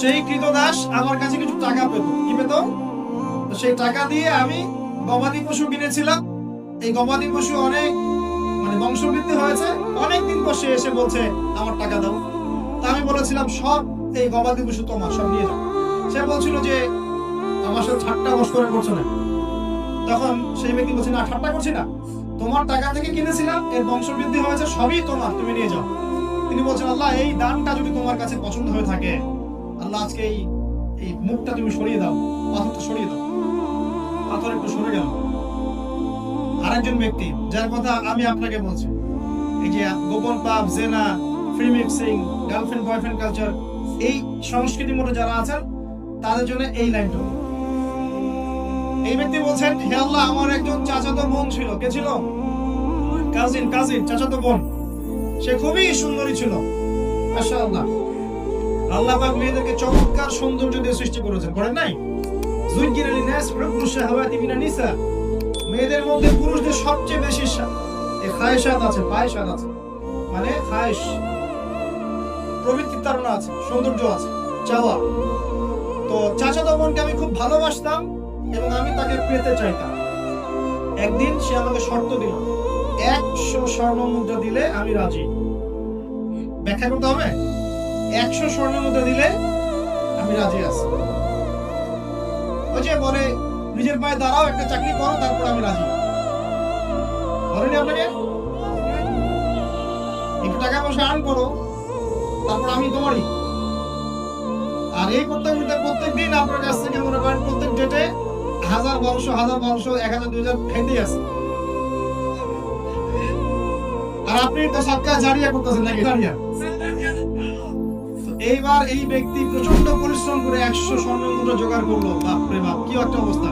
সেই কৃতদাস আমার কাছে কিছু টাকা পেত। কি পেত? সেই টাকা দিয়ে আমি গবাদি পশু কিনেছিলাম। এই গবাদি পশু অনেক মানে বংশবৃদ্ধি হয়েছে। অনেকদিন পর সে এসে বলছে, আমার টাকা দাও। তা আমি বলেছিলাম, সব এই গবাদি পশু তোমার, সব নিয়ে যাও। সে বলছিল যে, আমার সাথে ঠাট্টা মস্করা করছ না। তখন সেই ব্যক্তি বলছে, না, ঠাট্টা করছি না। তোমার টাকা থেকে কিনেছিলাম, এর বংশবৃদ্ধি হয়েছে, সবই তোমার, তুমি নিয়ে যাও। তিনি বলছেন, আল্লাহ, এই দানটা যদি তোমার কাছে পছন্দ হয়ে থাকে আল্লাহ আজকে এই এই মুখটা তুমি সরিয়ে দাও, পাথরটা সরিয়ে দাও। পাথর একটু সরে গেল। আরেকজন ব্যক্তি, যার কথা আমি আপনাকে বলছি, এই যে গোপন পাপ, জেনা গার্লফ্রেন্ড বয়ফ্রেন্ড কালচার এই সংস্কৃতির যারা আছেন, তাদের জন্য এই লাইনটা এই ব্যক্তি বলছেন, হে আল্লাহ, আমার একজন চাচাতো বোন ছিল। কে ছিল? কাজিন কাজিন, চাচাতো বোন। সে খুবই সুন্দরী ছিল। আল্লাহ পাক মেয়েদেরকে চমৎকার সৌন্দর্য দিয়ে সৃষ্টি করেছেন। করেন নাই? নিসা মেয়েদের মধ্যে পুরুষদের সবচেয়ে বেশি এই খায়েশাত আছে, পায়েশাত আছে। মানে খায়েশ। তাড়না আছে, সৌন্দর্য আছে, চাওয়া। তো আমি খুব ভালোবাসতাম এবং আমি তাকে পেতে চাইতাম। একদিন সে আমাকে শর্ত দিল, একশো স্বর্ণ মুদ্রা দিলে আমি রাজি। ব্যাখ্যা করতে হবে? একশো স্বর্ণ মুদ্রা দিলে আমি রাজি আছি। ওই যে বলে, নিজের পায়ে দাঁড়াও, একটা চাকরি করো, তারপর আমি রাজি। বলেনি আপনাকে? একটু টাকা পয়সা আর্ন করো, তারপর আমি তোমারই। আর এই করতে করতে প্রত্যেক দিন আপনার কাছ থেকে মনে করেন, প্রত্যেক ডেটে হাজার বারোশো হাজার বারোশো, এক হাজার, দুই হাজার খাইতেই আছে। আর আপনি তো সবকা জারিয়া করতেছেন নাকি? জারিয়া। এইবার এই ব্যক্তি প্রচণ্ড পরিশ্রম করে একশো স্বর্ণ মুদ্রা জোগাড় করল। বাপরে বাপ, কি একটা অবস্থা।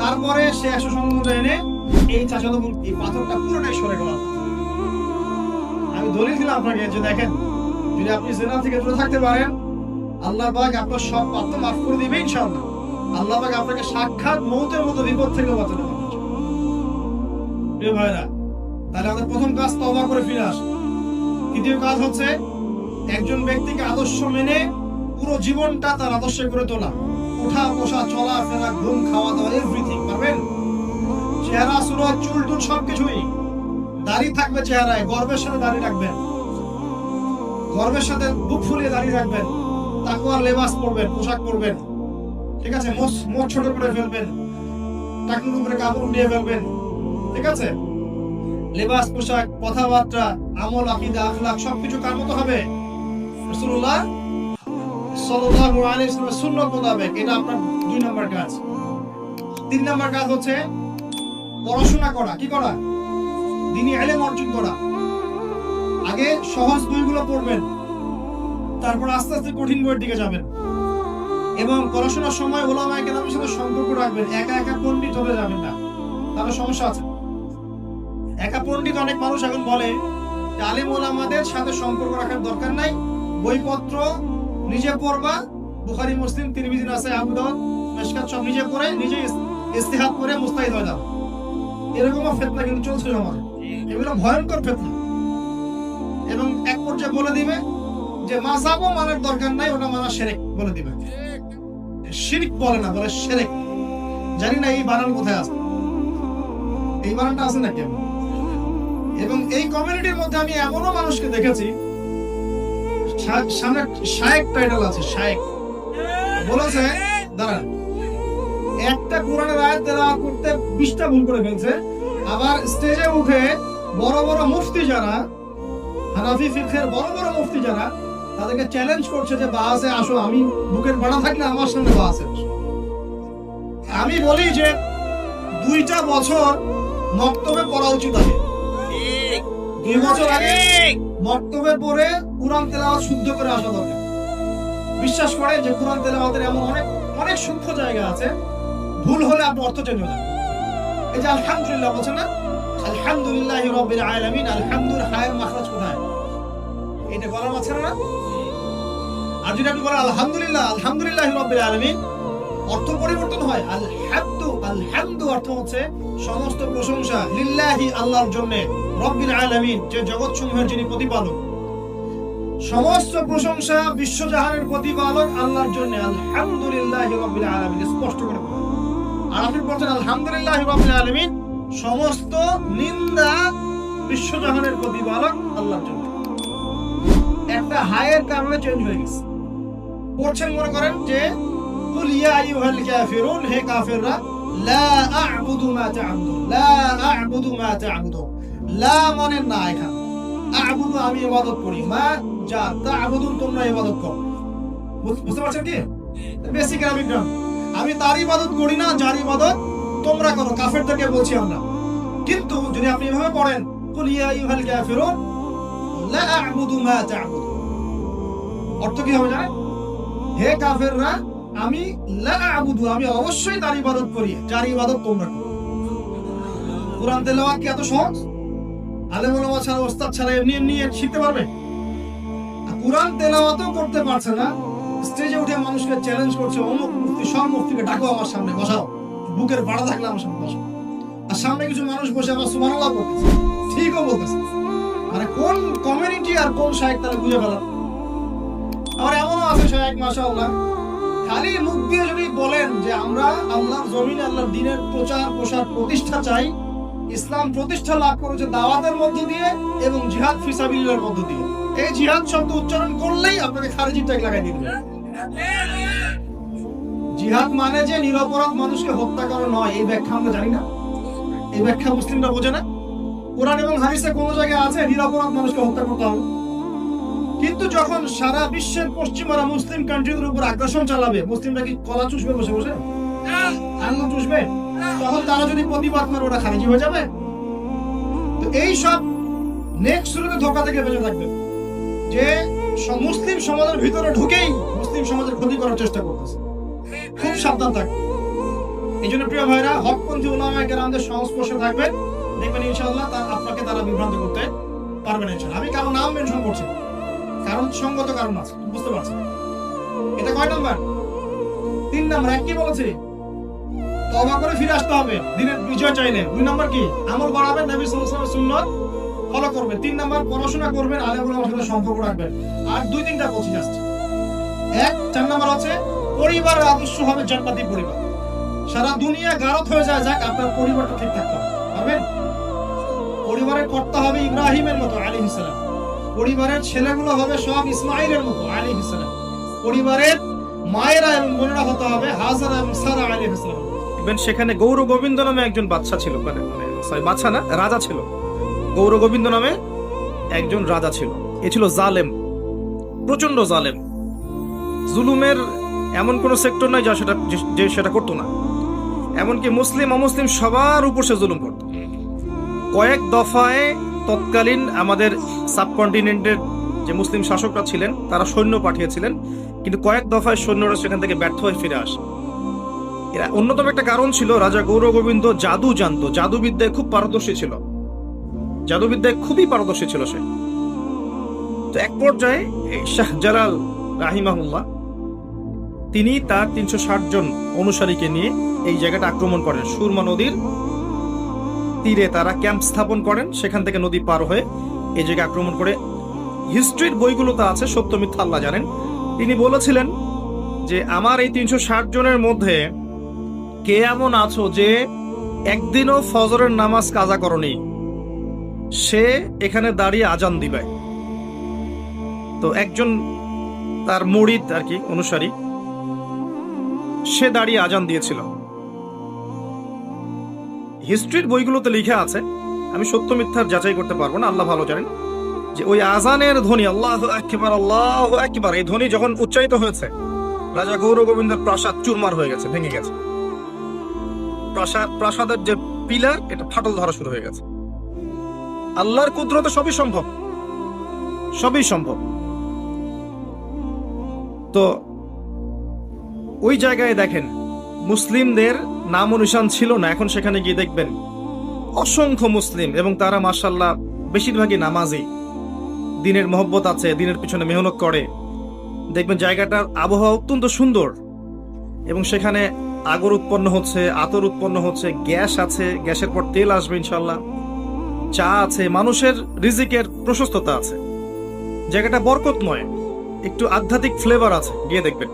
তারপরে সে একশো স্বর্ণ মুদ্রা এনে এই চাচাতো এই পাথরটা পুরোটাই সরে গেল। আমি দলিল দিলাম আপনাকে যে দেখেন, যদি আপনি জেনা থেকে দূরে থাকতে পারেন আল্লাহ পাক আপনার সব তো মাফ করে দিবে ইনশাআল্লাহ। আল্লাহ পাক আপনাকে সাক্ষাৎ মৌতের মতো বিপদ থেকে বাঁচাতে পারবেন প্রিয় ভাইরা, তাহলে আমাদের প্রথম কাজ তওবা করে ফিরে আস। দ্বিতীয় কাজ হচ্ছে একজন ব্যক্তিকে আদর্শ মেনে পুরো জীবনটা তার আদর্শে করে তোলা। উঠা, বসা, চলা, ফেরা, ঘুম, খাওয়া, দাওয়া এভরিথিং পারবেন? চেহারা, সুরত, চুল, টুল সবকিছুই দাড়ি থাকবে চেহারায়, গর্বের সাথে দাড়ি রাখবেন। গর্বের সাথে বুক ফুলিয়ে দাড়ি রাখবেন। তাকুয়ার লেবাস পরবেন, পোশাক পরবেন। ঠিক আছে? মোচ ছোট করে ফেলবেন। টাকুর উপরে কাপড় উঠিয়ে ফেলবেন। ঠিক আছে? লেবাস, পোশাক, কথাবার্তা, আমল, আকিদা আখলাক সবকিছু কার মতো হবে? রাসূলুল্লাহ সাল্লাল্লাহু আলাইহি ওয়াসাল্লামের সুন্নাত মোতাবেক, এটা আপনার দুই নম্বর কাজ। তিন নম্বর কাজ হচ্ছে পড়াশোনা করা। কি করা? দিনী ইলম অর্জন করা। আগে সহজ বইগুলো পড়বেন, তারপর আস্তে আস্তে কঠিন বইয়ের দিকে যাবেন। এবং পড়াশোনার সময় ওলামায়ে কেরামের সাথে সম্পর্ক রাখবেন। একা একা পণ্ডিত হয়ে যাবেন না। তাহলে সমস্যা আছে। একা পণ্ডিত অনেক মানুষ এখন বলে আলিম ওলামাদের সাথে সম্পর্ক রাখার দরকার নাই। বইপত্র নিজে পড়বা, বুখারী, মুসলিম, তিরমিজি, নাসাই দাউদ, মেশকাত সব নিজে পড়ে, নিজে ইস- ইস্তিহাদ করে মুস্তাহিদ হয়ে যাও। এরকমও ফেতনা কিন্তু চলছিল আমাদের এগুলো ভয়ঙ্কর ফেতনা। এবং এক পর্যায়ে বলে দিবে যে মাসাবও মানার দরকার নাই, ওটা মানা সেরেক বলে দিবে। শিরিক বলে না, বলে সেরেক। জানি না এই বানান কোথায় আছে। এই বানানটা আছে নাকি? এবং এই কমিউনিটির মধ্যে আমি এমনও মানুষকে দেখেছি সামনে শায়েক টাইটেল আছে, শায়েক। বলেছে দাঁড়ান। একটা কোরআনের আয়াত তেলাওয়াত করতে বিশটা ভুল করে ফেলছে। আবার স্টেজে উঠে বড় বড় মুফতি যারা, হানাফি ফিকহের বড় বড় মুফতি যারা, তাদেরকে চ্যালেঞ্জ করছে যে বাসে আসো, আমি বুকের ভাড়া থাকলে আমার সামনে বাসে আমি বলি যে দুইটা বছর মক্তবে পড়া উচিত আগে। দুই বছর আগে মক্তবে পড়ে কোরআন তেলাওয়াত শুদ্ধ করে আসা দরকার। বিশ্বাস করে যে কোরআন তেলাওয়াতের এমন অনেক অনেক সূক্ষ্ম জায়গা আছে। ভুল হলে আপনি অর্থ চেঞ্জ হয়ে এই যে আলহামদুলিল্লাহ বলছেন না, আলহামদুলিল্লাহ রব্বিল আলামিন আলহামদুল হায়ের মাখরাজ কোথায়? এটা গলার মাঝখানে না? আর যদি আপনি বলেন আলহামদুলিল্লাহ আলহামদুলিল্লাহ রব্বিল আলামিন, অর্থ পরিবর্তন হয়। আলহামদু আলহামদু অর্থ হচ্ছে সমস্ত প্রশংসা লিল্লাহি আল্লাহর জন্য। রব্বিল আলামিন, যে জগৎ সমূহের যিনি প্রতিপালক, সমস্ত প্রশংসা বিশ্বজাহানের প্রতিপালক আল্লাহর জন্য আলহামদুলিল্লাহ রাব্বিল আলামিন, স্পষ্ট করে। আর আপনি বলছেন আলহামদুলিল্লাহ রাব্বিল আলামিন, সমস্ত নিন্দা বিশ্বজাহানের প্রতিপালক আল্লাহর জন্য। একটা হায়ের কারণে চেঞ্জ হয়ে গেছে। পড়ছেন মনে করেন যে, কুল ইয়া আইয়ুহাল কাফিরুন, হে কাফিররা, লা আ'বুদু মা তা'বুদুন, লা আ'বুদু মা তা'বুদুন। লা মানে না এখানে আ'বুদু, আমি ইবাদত করি। মা, যা তা'বুদুন তোমরা ইবাদত বুঝতে পারছেন কি? বেসিক আরবিক আমি তার ইবাদত করি না, যার ইবাদত তোমরা করো। কাফেরদেরকে বলছি আমরা। কিন্তু যদি আপনি এভাবে পড়েন, কুল ইয়া কাফিরুন, লা আ'বুদু মা অর্থ কি হবে জানেন? হে কাফেররা, আমি লা আ'বুদু, আমি অবশ্যই তার ইবাদত করি, যার ইবাদত তোমরা করো। কোরআন তেলাওয়াত কি এত সহজ? আলেম ছাড়া, ওস্তাদ ছাড়া এমনি এমনি শিখতে পারবে? কোরআন তেলাওয়াতও করতে পারছে না। স্টেজে উঠে মানুষকে চ্যালেঞ্জ করছে, অমুক মুফতি সব মুফতিকে ডাকো আমার সামনে, বসাও। বুকের ভাড়া থাকলে আমার সামনে বসাও। আর সামনে কিছু মানুষ বসে আমার সুবহানাল্লাহ করতেছে ঠিকও বলতেছে। মানে কোন কমিউনিটি আর কোন শায়েক তারা বুঝে ফেলা? আবার এমনও আছে শায়েক মাশাআল্লাহ। খালি মুখ দিয়ে যদি বলেন যে আমরা আল্লাহর জমিন, আল্লাহর দিনের প্রচার প্রসার প্রতিষ্ঠা চাই ইসলাম প্রতিষ্ঠা লাভ করেছে দাওয়াতের মধ্য দিয়ে এবং জিহাদ ফিসাবিল্লার মধ্য দিয়ে। এই জিহাদ শব্দ উচ্চারণ করলেই আপনাকে খারিজি ট্যাগ লাগাই দিবে। জিহাদ মানে যে নিরপরাধ মানুষকে হত্যা করা নয়, এই ব্যাখ্যা আমরা জানি না। এই ব্যাখ্যা মুসলিমরা বোঝে না। কোরআন এবং হাদিসে কোনো জায়গায় আছে নিরপরাধ মানুষকে হত্যা করতে হবে? কিন্তু যখন সারা বিশ্বের পশ্চিমারা মুসলিম কান্ট্রিদের উপর আগ্রাসন চালাবে, মুসলিমরা কি কলা চুষবে বসে বসে? আঙুল চুষবে? তখন তারা যদি প্রতিবাদ করে, ওরা খারিজি হয়ে যাবে। তো এই সব নেক্সট শুরুতে ধোকা থেকে বেঁচে থাকবে। যে মুসলিম সমাজের ভিতরে ঢুকেই মুসলিম সমাজের ক্ষতি করার চেষ্টা করতেছে। খুব সাবধান থাকবে। এই জন্য প্রিয় ভাইরা, হকপন্থী ওলামায় কেরামদের সংস্পর্শে থাকবেন দেখবেন ইনশাআল্লাহ তা আপনাকে তারা বিভ্রান্ত করতে পারবেন ইনশাআল্লাহ। আমি কারও নাম মেনশন করছি কারণ সঙ্গত কারণ আছে, বুঝতে পারছি এটা কয় নাম্বার? তিন নাম্বার, এক কি বলেছে? তবা করে ফিরে আসতে হবে। দিনের বিজয় চাইলে দুই নাম্বার কি? আমল বাড়াবেন নবী সাল্লাল্লাহু ফলো করবেন। তিন নাম্বার, পড়াশোনা করবেন, আলেম ওলামার সাথে সম্পর্ক রাখবেন। আর দুই তিনটা এক, চার নাম্বার আদর্শ হবে জান্নাতি পরিবার। সারা দুনিয়া গারত হয়ে যায়, যাক, আপনার পরিবারটা ঠিক থাকতে হবে। পারবেন? পরিবারের কর্তা হবে ইব্রাহিমের মতো, আলাইহিস সালাম। পরিবারের ছেলেগুলো হবে সব ইসমাইলের মতো, আলাইহিস সালাম। পরিবারের মায়েরা এবং বোনেরা হতে হবে হাজারা এবং সারা, আলাইহিস সালাম। দেখবেন সেখানে গৌর গোবিন্দ নামে একজন বাচ্চা ছিল। মানে সরি বাচ্চা না, রাজা ছিল। গৌর গোবিন্দ নামে একজন রাজা ছিল। এ ছিল জালেম প্রচণ্ড জালেম। জুলুমের এমন কোন সেক্টর নাই যা সেটা যে সেটা করতো না। এমনকি মুসলিম, অমুসলিম সবার উপর সে জুলুম করত। কয়েক দফায় তৎকালীন আমাদের সাবকন্টিনেন্টের যে মুসলিম শাসকরা ছিলেন, তারা সৈন্য পাঠিয়েছিলেন। কিন্তু কয়েক দফায় সৈন্যরা সেখান থেকে ব্যর্থ হয়ে ফিরে আসে। এরা অন্যতম একটা কারণ ছিল রাজা গৌর গোবিন্দ জাদু জানতো। জাদুবিদ্যায় খুব পারদর্শী ছিল। জাদুবিদ্যায় খুবই পারদর্শী ছিল সে। তো এক পর্যায়ে শাহজালাল রাহিমাহুল্লাহ, তিনি তার তিনশো ষাট জন অনুসারীকে নিয়ে এই জায়গাটা আক্রমণ করেন। সুরমা নদীর তীরে তারা ক্যাম্প স্থাপন করেন। সেখান থেকে নদী পার হয়ে এই জায়গায় আক্রমণ করে। হিস্ট্রির বইগুলো বইগুলোতে আছে, সত্য মিথ্যা আল্লাহ জানেন। তিনি বলেছিলেন যে, আমার এই তিনশো ষাট জনের মধ্যে কে এমন আছো যে একদিনও ফজরের নামাজ কাজা করনি? সে এখানে দাঁড়িয়ে আজান দিবে। তো একজন তার মরিদ আর কি, অনুসারী, সে দাঁড়িয়ে আজান দিয়েছিল। হিস্ট্রির বইগুলোতে লিখে আছে, আমি সত্য মিথ্যার যাচাই করতে পারব না, আল্লাহ ভালো জানেন, যে ওই আজানের ধ্বনি, আল্লাহ একবার আল্লাহ একবার এই ধ্বনি যখন উচ্চারিত হয়েছে, রাজা গৌর গোবিন্দের প্রাসাদ চুরমার হয়ে গেছে, ভেঙে গেছে। প্রাসাদের যে পিলার, এটা ফাটল ধরা শুরু হয়ে গেছে। আল্লাহর কুদরতে সবই সম্ভব। সবই সম্ভব। তো ওই জায়গায় দেখেন, মুসলিমদের নাম অনুসান ছিল না, এখন সেখানে গিয়ে দেখবেন অসংখ্য মুসলিম এবং তারা মার্শাল্লাহ বেশিরভাগই নামাজি। দিনের মহব্বত আছে, দিনের পিছনে মেহনত করে। দেখবেন জায়গাটার আবহাওয়া অত্যন্ত সুন্দর। এবং সেখানে আগর উৎপন্ন হচ্ছে, আতর উৎপন্ন হচ্ছে, গ্যাস আছে, গ্যাসের পর তেল আসবে ইনশাল্লাহ। চা আছে, মানুষের রিজিকের প্রশস্ততা আছে। জায়গাটা বরকতময়, একটু আধ্যাত্মিক ফ্লেভার আছে, গিয়ে দেখবেন।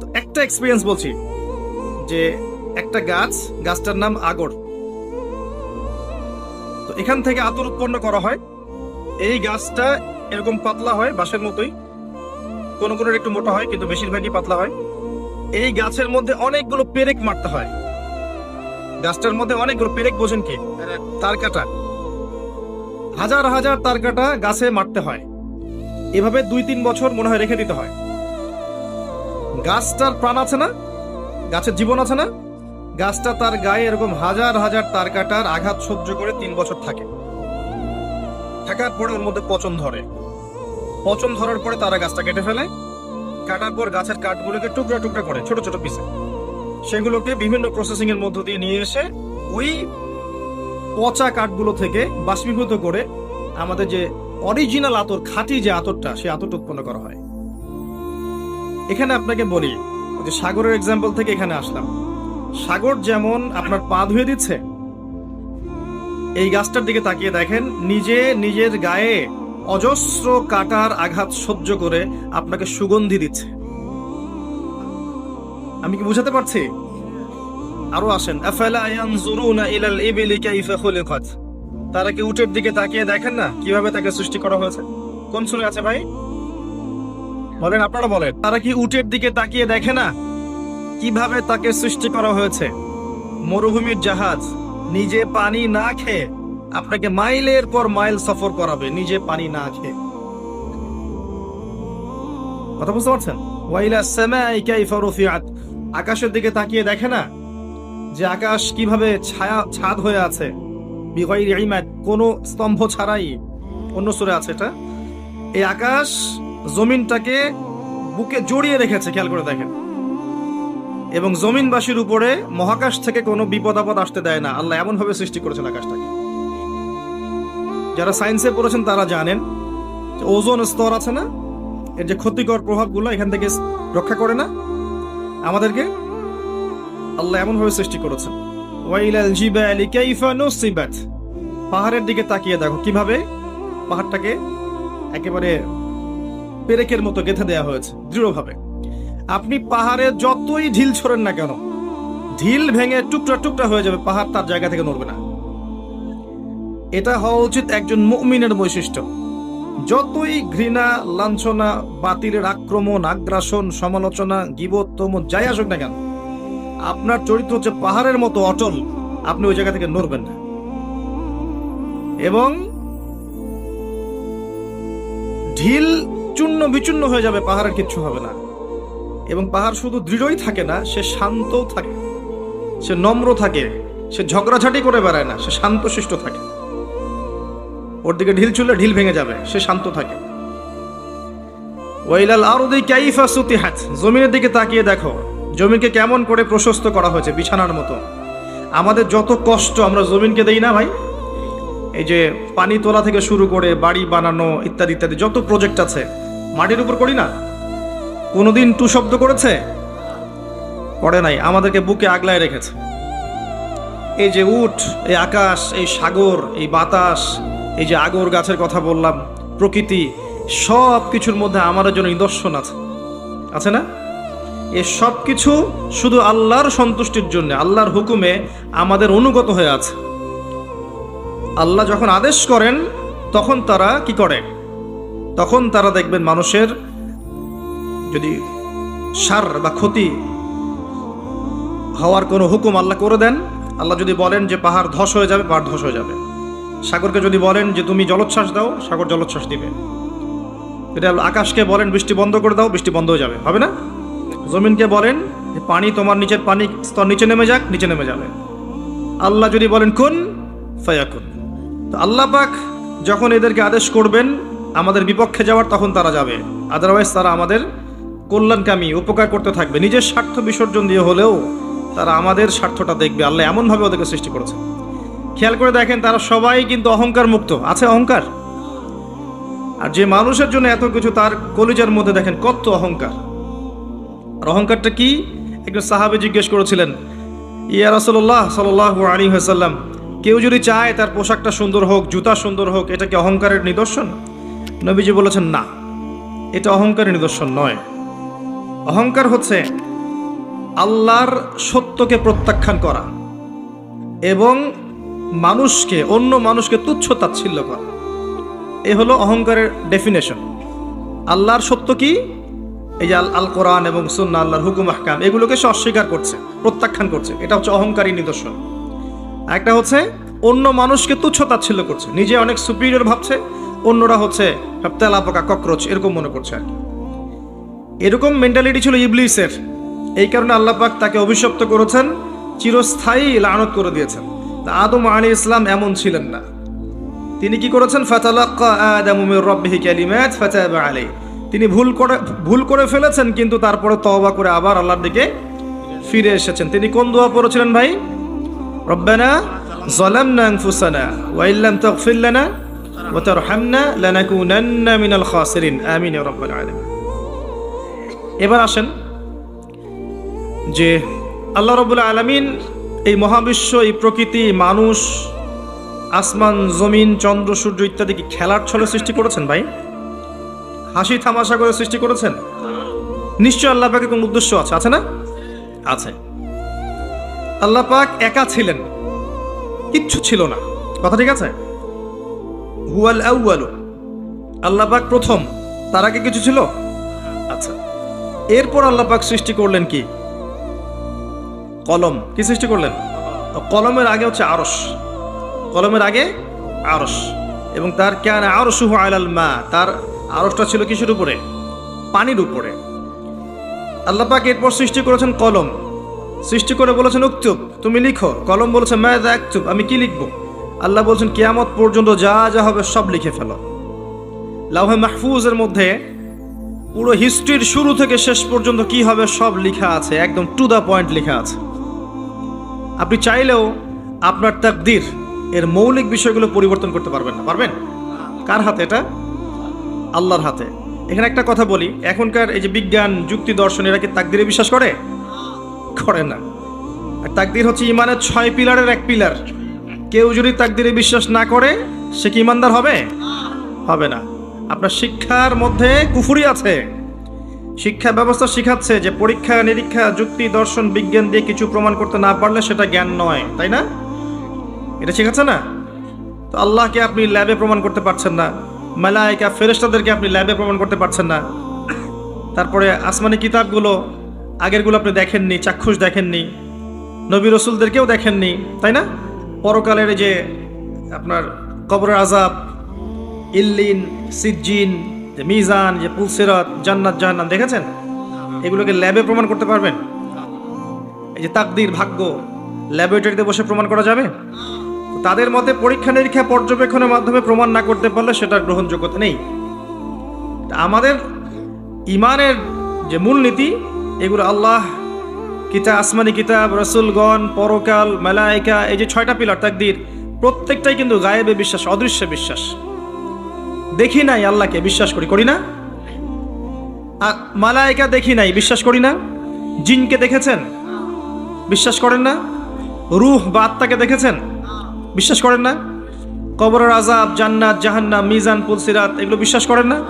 তো একটা এক্সপিরিয়েন্স বলছি, যে একটা গাছ, গাছটার নাম আগর। তো এখান থেকে আতর উৎপন্ন করা হয়। এই গাছটা এরকম পাতলা হয়, বাঁশের মতোই। কোনো কোন একটু মোটা হয়, কিন্তু বেশিরভাগই পাতলা হয়। এই গাছের মধ্যে অনেকগুলো পেরেক মারতে হয়। গাছটার মধ্যে অনেকগুলো পেরেক বোঝেন কি? তার কাটা। হাজার হাজার তার কাটা গাছে মারতে হয়। এভাবে দুই তিন বছর মনে হয় রেখে দিতে হয়। গাছটার প্রাণ আছে না? গাছের জীবন আছে না? গাছটা তার গায়ে এরকম হাজার হাজার তার কাটার আঘাত সহ্য করে তিন বছর থাকে। থাকার পরে ওর মধ্যে পচন ধরে। পচন ধরার পরে তারা গাছটা কেটে ফেলে। কাটার পর গাছের কাঠগুলোকে টুকরা টুকরা করে, ছোট ছোট পিসে সেগুলোকে বিভিন্ন প্রসেসিং এর মধ্য দিয়ে নিয়ে এসে ওই পচা কাঠগুলো থেকে বাষ্পীভূত করে আমাদের যে অরিজিনাল আতর, খাঁটি যে আতরটা সেই আতরটা উৎপন্ন করা হয়। এখানে আপনাকে বলি যে সাগরের এক্সাম্পল থেকে এখানে আসলাম। সাগর যেমন আপনার পা ধুয়ে দিচ্ছে, এই গাছটার দিকে তাকিয়ে দেখেন, নিজে নিজের গায়ে অজস্র কাটার আঘাত সহ্য করে আপনাকে সুগন্ধি দিচ্ছে। আমি কি বুঝাতে পারছি? আরও আসেন। তারা কি উটের দিকে তাকিয়ে দেখেন না কীভাবে তাকে সৃষ্টি করা হয়েছে? কোন সুরে আছে ভাই? বলেন, আপনারা বলেন। তারা কি উটের দিকে তাকিয়ে দেখে না কীভাবে তাকে সৃষ্টি করা হয়েছে? মরুভূমির জাহাজ নিজে পানি না খেয়ে আপনাকে মাইলের পর মাইল সফর করাবে, নিজে পানি না খেয়ে। কথা বুঝতে পারছেন? আকাশের দিকে তাকিয়ে দেখে না যে আকাশ কীভাবে ছায়া, ছাদ হয়ে আছে? ইমাদ, কোনো স্তম্ভ ছাড়াই অন্য সুরে আছে এটা। এই আকাশ জমিনটাকে বুকে জড়িয়ে রেখেছে, খেয়াল করে দেখেন। এবং জমিনবাসীর উপরে মহাকাশ থেকে কোনো বিপদ আপদ আসতে দেয় না। আল্লাহ এমন ভাবে সৃষ্টি করেছেন আকাশটাকে। যারা সায়েন্সে পড়েছেন তারা জানেন যে ওজোন স্তর আছে না? এর যে ক্ষতিকর প্রভাবগুলো এখান থেকে রক্ষা করে না। আমাদেরকে আল্লাহ এমন ভাবে সৃষ্টি করেছেন। পাহাড়ের দিকে তাকিয়ে দেখো, কীভাবে পাহাড়টাকে একেবারে পেরেকের মতো গেঁথে দেওয়া হয়েছে, দৃঢ়ভাবে। আপনি পাহাড়ে যতই ঢিল ছড়েন না কেন, ঢিল ভেঙে টুকরা টুকরা হয়ে যাবে, পাহাড় তার জায়গা থেকে নড়বে না। এটা হওয়া উচিত একজন মুমিনের বৈশিষ্ট্য। যতই ঘৃণা, লাঞ্ছনা, বাতিলের আক্রমণ, আগ্রাসন, সমালোচনা, গিবোত্তম, যাই আসুক না কেন, আপনার চরিত্র হচ্ছে পাহাড়ের মতো অটল, আপনি ওই জায়গা থেকে নড়বেন না। এবং ঢিল চূর্ণ বিচূর্ণ হয়ে যাবে, পাহাড়ের কিচ্ছু হবে না। এবং পাহাড় শুধু দৃঢ়ই থাকে না, সে শান্তও থাকে, সে নম্র থাকে, সে ঝগড়াঝাটি করে বেড়ায় না, সে শান্তশিষ্ট থাকে। ওর দিকে ঢিল ছুড়লে ঢিল ভেঙে যাবে, সে শান্ত থাকে। ওয়াইলাল আরদি কাইফা সুতিহাত, জমিনের দিকে তাকিয়ে দেখো জমিনকে কেমন করে প্রশস্ত করা হয়েছে বিছানার মতো। আমাদের যত কষ্ট আমরা জমিনকে দেই না ভাই, এই যে পানি তোলা থেকে শুরু করে বাড়ি বানানো ইত্যাদি ইত্যাদি, যত প্রজেক্ট আছে, মাটির উপর করি না? কোনোদিন টু শব্দ করেছে? পড়ে নাই, আমাদেরকে বুকে আগলায় রেখেছে। এই যে উঠ, এই আকাশ, এই সাগর, এই বাতাস এই যে আগর গাছের কথা বললাম, প্রকৃতি সব কিছুর মধ্যে আমাদের জন্য নিদর্শন আছে। আছে না? এ সব কিছু শুধু আল্লাহর সন্তুষ্টির জন্য, আল্লাহর হুকুমে আমাদের অনুগত হয়ে আছে। আল্লাহ যখন আদেশ করেন, তখন তারা কি করে? তখন তারা দেখবেন মানুষের যদি সার বা ক্ষতি হওয়ার কোনো হুকুম আল্লাহ করে দেন, আল্লাহ যদি বলেন যে পাহাড় ধস হয়ে যাবে, পাহাড় ধস হয়ে যাবে। সাগরকে যদি বলেন যে তুমি জলোচ্ছ্বাস দাও, সাগর জলোচ্ছ্বাস দিবে। এটা আকাশকে বলেন, বৃষ্টি বন্ধ করে দাও, বৃষ্টি বন্ধ হয়ে যাবে। হবে না? জমিনকে বলেন যে পানি তোমার নিচের পানি স্তর নিচে নেমে যাক, নিচে নেমে যাবে। আল্লাহ যদি বলেন, কোন ফায়াকুন। তো আল্লাহ পাক যখন এদেরকে আদেশ করবেন আমাদের বিপক্ষে যাওয়ার, তখন তারা যাবে। আদারওয়াইজ তারা আমাদের কল্যাণকামী, উপকার করতে থাকবে। নিজের স্বার্থ বিসর্জন দিয়ে হলেও তারা আমাদের স্বার্থটা দেখবে। আল্লাহ এমনভাবে ওদেরকে সৃষ্টি করেছে খেয়াল করে দেখেন, তারা সবাই কিন্তু অহংকার মুক্ত। আছে অহংকার? আর যে মানুষের জন্য এত কিছু, তার কলিজার মধ্যে দেখেন কত অহংকার। আর অহংকারটা কি? একজন সাহাবে জিজ্ঞেস করেছিলেন, ইয়া রাসূলুল্লাহ সাল্লাল্লাহু আলাইহি ওয়াসাল্লাম, কেউ যদি চায় তার পোশাকটা সুন্দর হোক, জুতা সুন্দর হোক, এটা কি অহংকারের নিদর্শন? নবীজি বলেছেন, না, এটা অহংকারের নিদর্শন নয়। অহংকার হচ্ছে আল্লাহর সত্যকে প্রত্যাখ্যান করা এবং মানুষকে, অন্য মানুষকে তুচ্ছ তাচ্ছিল্য করা। এ হলো অহংকারের ডেফিনেশন আল্লাহর সত্য কি? এই আল আল কোরআন এবং সুন্না আল্লাহর হুকুম, আহকাম, এগুলোকে সে অস্বীকার করছে, প্রত্যাখ্যান করছে। এটা হচ্ছে অহংকারী নিদর্শন। একটা হচ্ছে অন্য মানুষকে তুচ্ছ তাচ্ছিল্য করছে। নিজে অনেক সুপিরিয়র ভাবছে, অন্যরা হচ্ছে তেলা পোকা, ককরোচ, এরকম মনে করছে আর কি। এরকম মেন্টালিটি ছিল ইবলিসের। এই কারণে আল্লাহ পাক তাকে অভিশপ্ত করেছেন, চিরস্থায়ী লানত করে দিয়েছেন। আদম আলী ইসলাম এমন ছিলেন না। তিনি কি করেছেন? ফাতালাক্কা আদামু মির রাব্বিহি কালিমাত ফাতাবা আলাইহি। তিনি ভুল করে ভুল করে ফেলেছেন, কিন্তু তারপরে তওবা করে আবার আল্লাহর দিকে ফিরে এসেছেন। তিনি কোন দোয়া পড়েছিলেন ভাই? রব্বানা যালামনা আনফুসানা ওয়া ইল্লাম তাগফির লানা ওয়া তারহামনা লানাকুনান্না মিনাল খাসিরিন। আমিন ইয়া রাব্বাল আলামিন। এবার আসেন যে আল্লাহ রবুল্লা আলমিন এই মহাবিশ্ব, এই প্রকৃতি, মানুষ, আসমান, জমিন, চন্দ্র, সূর্য ইত্যাদি কি খেলার ছলে সৃষ্টি করেছেন ভাই? হাসি থামাশা করে সৃষ্টি করেছেন? নিশ্চয় আল্লাহ পাকের কোন উদ্দেশ্য আছে আছে না? আছে। আল্লাহ পাক একা ছিলেন, কিচ্ছু ছিল না। কথা ঠিক আছে? হুয়াল আউয়ালু, আল্লাহ পাক প্রথম, তার আগে কিছু ছিল? আচ্ছা। এরপর আল্লাহ পাক সৃষ্টি করলেন কি? কলম। কি সৃষ্টি করলেন? কলমের আগে হচ্ছে আরস কলমের আগে আরস এবং তার কেন আরসুহ আলাল মা, তার আরসটা ছিল কিসের উপরে? পানির উপরে। আল্লাহ পাক এরপর সৃষ্টি করেছেন কলম। সৃষ্টি করে বলেছেন, উক্তুব, তুমি লিখো। কলম বলেছে ম্যাদ একচুপ আমি কি লিখব? আল্লাহ বলছেন, কেয়ামত পর্যন্ত যা যা হবে সব লিখে ফেলো। লাউহে মাহফুজের মধ্যে পুরো হিস্ট্রির শুরু থেকে শেষ পর্যন্ত কি হবে সব লেখা আছে, একদম টু দ্য পয়েন্ট লেখা আছে। আপনি চাইলেও আপনার তাকদির, এর মৌলিক বিষয়গুলো পরিবর্তন করতে পারবেন না। পারবেন? কার হাতে এটা? আল্লাহর হাতে। এখানে একটা কথা বলি, এখনকার এই যে বিজ্ঞান, যুক্তি, দর্শন, এরা কি তাকদিরে বিশ্বাস করে? করে না। আর তাকদির হচ্ছে ইমানের ছয় পিলারের এক পিলার। কেউ যদি তাকদিরে বিশ্বাস না করে, সে কি ইমানদার হবে? হবে না। আপনার শিক্ষার মধ্যে কুফুরি আছে। শিক্ষা ব্যবস্থা শিখাচ্ছে যে পরীক্ষা, নিরীক্ষা, যুক্তি, দর্শন, বিজ্ঞান দিয়ে কিছু প্রমাণ করতে না পারলে সেটা জ্ঞান নয়, তাই না? এটা শিখাচ্ছে না? তো আল্লাহকে আপনি ল্যাবে প্রমাণ করতে পারছেন না, মালায়িকা ফেরেশতাদেরকে আপনি ল্যাবে প্রমাণ করতে পারছেন না। তারপরে আসমানি কিতাবগুলো, আগেরগুলো আপনি দেখেননি, চাক্ষুষ দেখেননি, নবী রসুলদেরকেও দেখেননি, তাই না? পরকালের যে আপনার কবরের আজাব ইল্লিন, সিজ্জিন যে মিজান, যে পুলসিরাত জান্নাত, জাহান্নাম, দেখেছেন? এগুলোকে ল্যাবে প্রমাণ করতে পারবেন। এই যে তাকদির ভাগ্য, ল্যাবরেটরিতে বসে প্রমাণ করা যাবে? তাদের মতে পরীক্ষা নিরীক্ষা পর্যবেক্ষণের মাধ্যমে প্রমাণ না করতে পারলে সেটার গ্রহণযোগ্যতা নেই। আমাদের ইমানের যে মূলনীতি, এগুলো আল্লাহ, কিতাব, আসমানি কিতাব, রসুলগণ, পরকাল মালাইকা এই যে ছয়টা পিলার তাকদির, প্রত্যেকটাই কিন্তু গায়েবে বিশ্বাস, অদৃশ্য বিশ্বাস। দেখি নাই আল্লাহকে, বিশ্বাস করি করি না? আর মালাইকা দেখি নাই, বিশ্বাস করি না? জিনকে দেখেছেন? বিশ্বাস করেন না? রুহ বা আত্মাকে দেখেছেন? বিশ্বাস করেন না? কবরের আজাব জান্নাত, জাহান্নাম, মিজান পুলসিরাত এগুলো বিশ্বাস করেন না?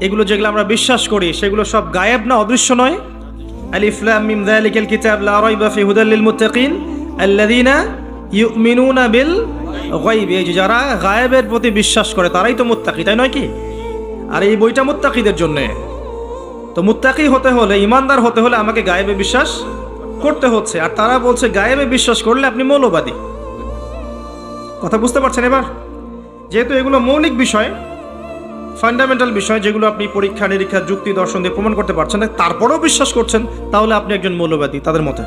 এগুলো যেগুলো আমরা বিশ্বাস করি, সেগুলো সব গায়েব না অদৃশ্য নয়? আলিফ লাম মিম যালিকাল কিতাব, লা রাইবা ফি হুদাল লিল মুত্তাকিন, আল্লাযীনা ইউমিনুনা বিল গায়ব। এই যারা গায়েবের প্রতি বিশ্বাস করে, তারাই তো মুত্তাকি, তাই নয় কি? আর এই বইটা মুত্তাকিদের জন্য। তো মুত্তাকি হতে হলে, ইমানদার হতে হলে আমাকে গায়েবে বিশ্বাস করতে হচ্ছে। আর তারা বলছে, গায়েবে বিশ্বাস করলে আপনি মৌলবাদী। কথা বুঝতে পারছেন এবার? যেহেতু এগুলো মৌলিক বিষয় ফান্ডামেন্টাল বিষয়, যেগুলো আপনি পরীক্ষা, নিরীক্ষা, যুক্তি, দর্শন দিয়ে প্রমাণ করতে পারছেন না তারপরেও বিশ্বাস করছেন, তাহলে আপনি একজন মৌলবাদী তাদের মতে।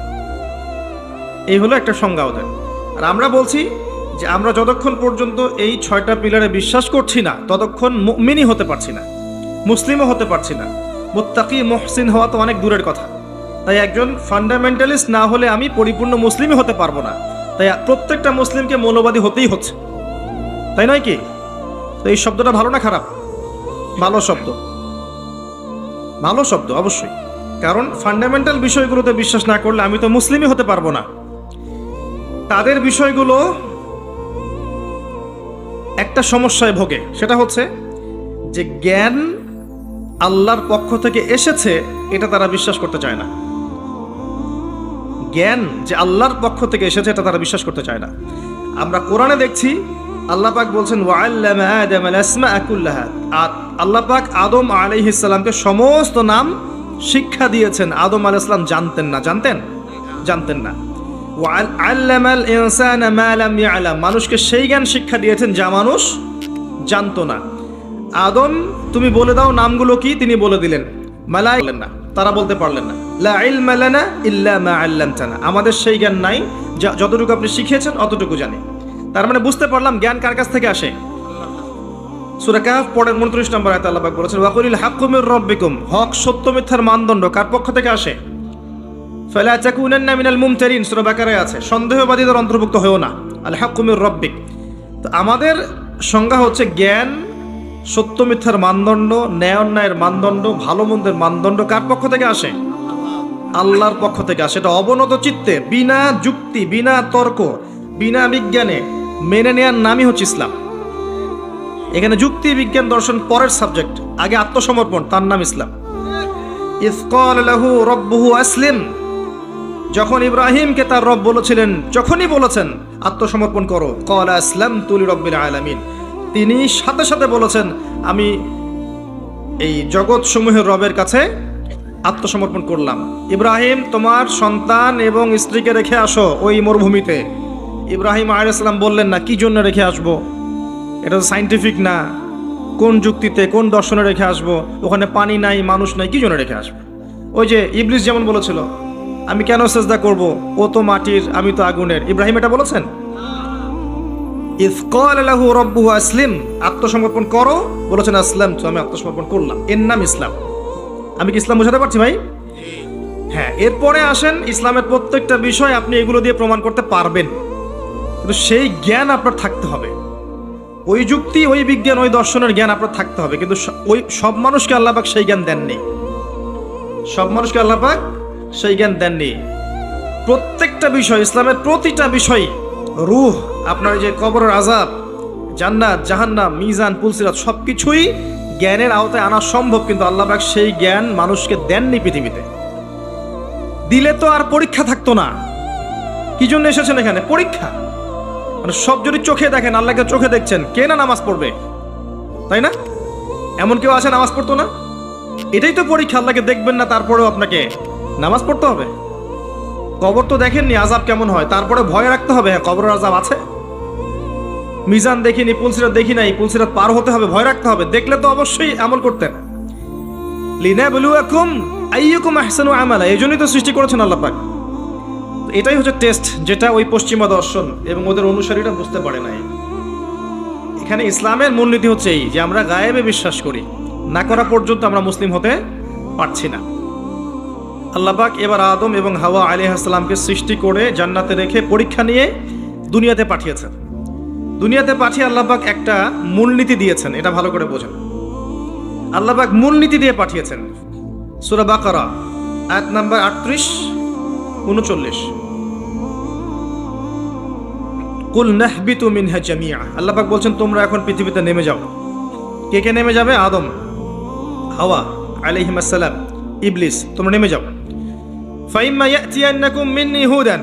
এই হলো একটা সংজ্ঞা ওদের। আর আমরা বলছি যে আমরা যতক্ষণ পর্যন্ত এই ছয়টা পিলারে বিশ্বাস করছি না, ততক্ষণ মিনি হতে পারছি না, মুসলিমও হতে পারছি না। মোত্তাকি, মহসিন হওয়া তো অনেক দূরের কথা। তাই একজন ফান্ডামেন্টালিস্ট না হলে আমি পরিপূর্ণ মুসলিমই হতে পারব না। তাই প্রত্যেকটা মুসলিমকে মৌলবাদী হতেই হচ্ছে। তাই নয় কি? তো এই শব্দটা ভালো না খারাপ? ভালো শব্দ। ভালো শব্দ, অবশ্যই। কারণ ফান্ডামেন্টাল বিষয়গুলোতে বিশ্বাস না করলে আমি তো মুসলিমই হতে পারব না। তাদের বিষয়গুলো একটা সমস্যায় ভোগে। সেটা হচ্ছে যে জ্ঞান আল্লাহর পক্ষ থেকে এসেছে, এটা তারা বিশ্বাস করতে চায় না। জ্ঞান যে আল্লাহর পক্ষ থেকে এসেছে, এটা তারা বিশ্বাস করতে চায় না। আমরা কোরআনে দেখছি, আল্লাহ পাক বলছেন আল আল্লাহ পাক আদম আলাইহিস সালামকে সমস্ত নাম শিক্ষা দিয়েছেন। আদম আলাইহিস সালাম জানতেন না। জানতেন? জানতেন না। মানুষকে সেই জ্ঞান শিক্ষা দিয়েছেন যা মানুষ জানতো না। আদম, তুমি বলে দাও নামগুলো কি? তিনি বলে দিলেন। মালাই না, তারা বলতে পারলেন না। লা মা আমাদের সেই জ্ঞান নাই, যা- যতটুকু আপনি শিখিয়েছেন অতটুকু জানি। তার মানে বুঝতে পারলাম জ্ঞান কার কাছ থেকে আসে? সূরা কাহফ পরের 29 নম্বর আয়াতে বলেছেন হক সত্য মিথ্যার মানদণ্ড কার পক্ষ থেকে আসে? ফালা আছে। সন্দেহবাদীদের অন্তর্ভুক্ত হয়েও না। আল রাব্বিক। আমাদের সংজ্ঞা হচ্ছে জ্ঞান, সত্য মিথ্যার মানদণ্ড, ন্যায় অন্যায়ের মানদণ্ড, ভালো মন্দের মানদণ্ড কার পক্ষ থেকে আসে? আল্লাহর পক্ষ থেকে আসে। এটা অবনত চিত্তে, বিনা যুক্তি, বিনা তর্ক, বিনা বিজ্ঞানে মেনে নেওয়ার নামই হচ্ছে ইসলাম। এখানে যুক্তি, বিজ্ঞান, দর্শন পরের সাবজেক্ট। আগে আত্মসমর্পণ, তার নাম ইসলাম। ইফকল লাহু রব্বুহু আসলিম। যখন ইব্রাহিমকে তার রব বলেছিলেন, যখনই বলেছেন, আত্মসমর্পণ করো। কল আসলাম তুলি রব্বিল আলামিন। তিনি সাথে সাথে বলেছেন, আমি এই জগৎ সমূহের রবের কাছে আত্মসমর্পণ করলাম। ইব্রাহিম, তোমার সন্তান এবং স্ত্রীকে রেখে আসো ওই মরুভূমিতে। ইব্রাহিম আলাইসাল্লাম বললেন, না, কি জন্য রেখে আসব? এটা তো সাইন্টিফিক না। কোন যুক্তিতে, কোন দর্শনে রেখে আসব? ওখানে পানি নাই, মানুষ নাই, কি জন্য রেখে আসব? ওই যে ইবলিস যেমন বলেছিল আমি কেন সেজদা করব? ও তো মাটির, আমি তো আগুনের। ইব্রাহিম এটা বলেছেন? ইফকল লাহু রব্বুহু আসলিম। আত্মসমর্পণ করো। বলেছেন, আসলাম, তো আমি আত্মসমর্পণ করলাম। এর নাম ইসলাম। আমি কি ইসলাম বোঝাতে পারছি ভাই? হ্যাঁ এরপরে আসেন, ইসলামের প্রত্যেকটা বিষয় আপনি এগুলো দিয়ে প্রমাণ করতে পারবেন। কিন্তু সেই জ্ঞান আপনার থাকতে হবে। ওই যুক্তি, ওই বিজ্ঞান, ওই দর্শনের জ্ঞান আপনার থাকতে হবে। কিন্তু ওই সব মানুষকে আল্লাপাক সেই জ্ঞান দেননি। সব মানুষকে আল্লাপাক সেই জ্ঞান দেননি। প্রত্যেকটা বিষয়, ইসলামের প্রতিটা বিষয় রুহ, আপনার যে কবরের আজাব জান্নাত, জাহান্নাম, মিজান পুলসিরাত সব কিছুই জ্ঞানের আওতায় আনা সম্ভব, কিন্তু আল্লাপাক সেই জ্ঞান মানুষকে দেননি পৃথিবীতে। দিলে তো আর পরীক্ষা থাকতো না। কি জন্য এসেছেন এখানে? পরীক্ষা। মানে সব যদি চোখে দেখেন আল্লাহকে চোখে দেখছেন, কে না নামাজ পড়বে? তাই না? এমন কেউ আছে নামাজ পড়তো না? এটাই তো পরীক্ষা, আল্লাহকে দেখবেন না, তারপরেও আপনাকে নামাজ পড়তে হবে? কবর তো দেখেননি আজাব কেমন হয়, তারপরে ভয় রাখতে হবে হ্যাঁ কবরের আজাব আছে? মিজান দেখিনি, পুলসিরাত দেখি নাই, পুলসিরাত পার হতে হবে, ভয় রাখতে হবে, দেখলে তো অবশ্যই আমল করতেন। লিনা বলুয়াকুম আইয়ুকুম আহসানু আমালা, এই জন্যই তো সৃষ্টি করেছেন আল্লাহ পাক। এটাই হচ্ছে টেস্ট যেটা ওই পশ্চিমা দর্শন এবং ওদের অনুসারীরা বুঝতে পারে নাই। এখানে ইসলামের মূলনীতি হচ্ছে এই, যে আমরা গায়েবে বিশ্বাস করি, না করা পর্যন্ত আমরা মুসলিম হতে পারছি না। আল্লাপাক এবার আদম এবং হাওয়া আলী আসসালামকে সৃষ্টি করে জান্নাতে রেখে পরীক্ষা নিয়ে দুনিয়াতে পাঠিয়েছেন। দুনিয়াতে পাঠিয়ে আল্লাপাক একটা মূলনীতি দিয়েছেন, এটা ভালো করে বোঝেন। আল্লাপাক মূলনীতি দিয়ে পাঠিয়েছেন, সুরা বাকারা, আয়াত নাম্বার আটত্রিশ, উনচল্লিশ। কুল নাহবিতু মিনহা জামিয়া আল্লাপাক বলছেন, তোমরা এখন পৃথিবীতে নেমে যাও। কে কে নেমে যাবে? আদম, হাওয়া আলাইহিম আসসালাম, ইবলিস, তোমরা নেমে যাও। ফাইম্মা ইয়াতিয়ান্নাকুম মিন্নি হুদান।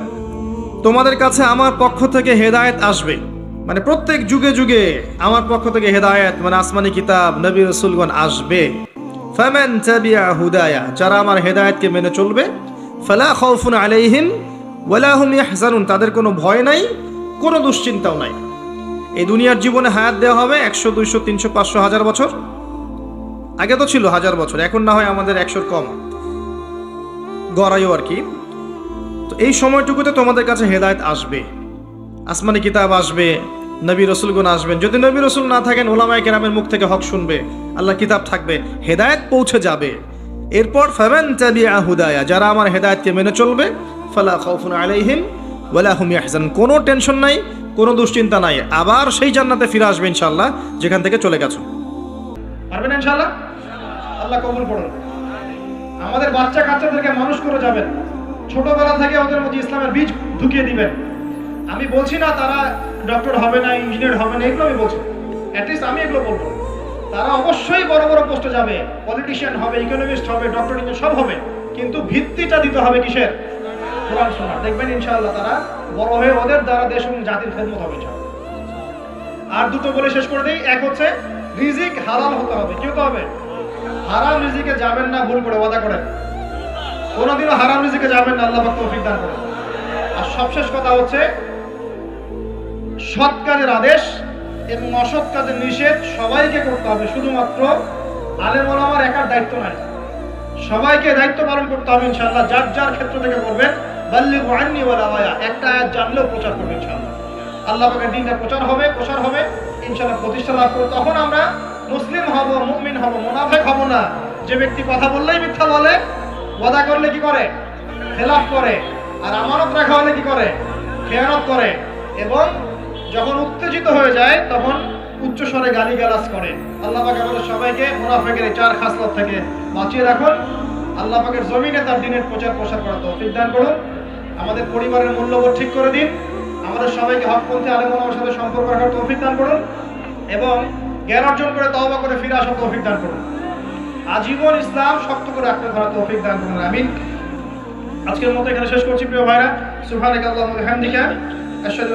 তোমাদের কাছে আমার পক্ষ থেকে হেদায়েত আসবে। মানে প্রত্যেক যুগে যুগে আমার পক্ষ থেকে হেদায়েত মানে আসমানি কিতাব, নবী রসুলগণ আসবে। ফামান তাবিয়া হুদায়া, যারা আমার হেদায়েতকে মেনে চলবে, ফালা খাউফুন আলাইহিম ওয়ালা হুম ইয়াহজানুন, তাদের কোনো ভয় নাই, কোনো দুশ্চিন্তাও নাই। এই দুনিয়ার জীবনে হায়াত দেওয়া হবে একশো, দুইশো, তিনশো, পাঁচশো, হাজার বছর। আগে তো ছিল হাজার বছর, এখন না হয় আমাদের একশোর কম। গড়াইও আর কি। তো এই সময়টুকুতে তোমাদের কাছে হেদায়েত আসবে। আসমানি কিতাব আসবে, নবী রসুলগুন আসবেন। যদি নবী রসুল না থাকেন, ওলামায় কেরামের মুখ থেকে হক শুনবে আল্লাহ কিতাব থাকবে, হেদায়েত পৌঁছে যাবে। এরপর ফামান তাবিআ হুদায়া, যারা আমার হেদায়তকে মেনে চলবে, ফালা খাউফুন আলাইহিম ওয়ালা হুম ইয়াহজান কোনো টেনশন নাই, কোনো দুশ্চিন্তা নাই। আবার সেই জান্নাতে ফিরে আসবে ইনশাআল্লাহ, যেখান থেকে চলে গেছো। পারবেন ইনশাআল্লাহ? আল্লাহ কবুল করুন। আমাদের বাচ্চা কাচ্চাদেরকে মানুষ করে যাবেন। ছোটবেলা থেকে ওদের মধ্যে ইসলামের বীজ ঢুকিয়ে দিবেন। আমি বলছি না তারা ডক্টর হবে না, ইঞ্জিনিয়ার হবে না, এগুলো আমি বলছি অ্যাটলিস্ট আমি এগুলো বলব তারা অবশ্যই বড় বড় পোস্টে যাবে। পলিটিশিয়ান হবে ইকোনমিস্ট হবে ডক্টর ইঞ্জিনিয়ার সব হবে। কিন্তু ভিত্তিটা দিতে হবে কিসের? কোরআন শোনা দেখবেন ইনশাআল্লাহ তারা বড় হয়ে ওদের দ্বারা দেশ এবং জাতির খেদমত হবে আর দুটো বলে শেষ করে দিই। এক হচ্ছে রিজিক হালাল হতে হবে। কি হতে হবে? হারাম রিজিকে যাবেন না, ভুল করে, ওয়াদা করেন। কোনোদিনও হারাম রিজিকে যাবেন না, আল্লাহ তৌফিক দান করেন। আর সবশেষ কথা হচ্ছে, সৎ কাজের আদেশ এবং অসৎ কাজের নিষেধ সবাইকে করতে হবে। শুধুমাত্র আলেম ওলামার একার দায়িত্ব নাই। সবাইকে দায়িত্ব পালন করতে হবে ইনশাআল্লাহ, যার যার ক্ষেত্র থেকে করবেন। বাল্লিগু আন্নি ওয়ালা ওয়া একটা আয়াত জানলেও প্রচার করবে ইনশাআল্লাহ। আল্লাহ পাকের দিনটা প্রচার হবে প্রচার হবে, ইনশাআল্লাহ প্রতিষ্ঠা লাভ করবে তখন আমরা মুসলিম হব, মুমিন হব, মুনাফিক হব না। যে ব্যক্তি কথা বললেই মিথ্যা বলে, ওয়াদা করলে কি করে? খেলাফ করে। আর আমানত রাখা হলে কি করে? খেয়ানত করে। এবং যখন উত্তেজিত হয়ে যায়, তখন উচ্চ স্বরে গালি গালাজ করে। আল্লাহ পাক আমাদের সবাইকে মুনাফিকের এই চার খাসলত থেকে বাঁচিয়ে রাখুন। আল্লাহ পাকের জমিনে তার দিনের প্রচার প্রসার করার তৌফিক দান করুন। আমাদের পরিবারের মূল্যবোধ ঠিক করে দিন। আমাদের সবাইকে হকপন্থী আলেম ওলামার সাথে সম্পর্ক রাখার তৌফিক দান করুন। এবং জ্ঞান অর্জন করে তওবা করে ফিরে আসার তৌফিক দান করুন। আজীবন ইসলাম শক্ত করে আঁকড়ে ধরা তৌফিক দান করুন। আমিন। আজকের মতো এখানে শেষ করছি, প্রিয় ভাইরা। সুবহানাকাল্লাহুম্মা ওয়া বিহামদিকা। আশহাদু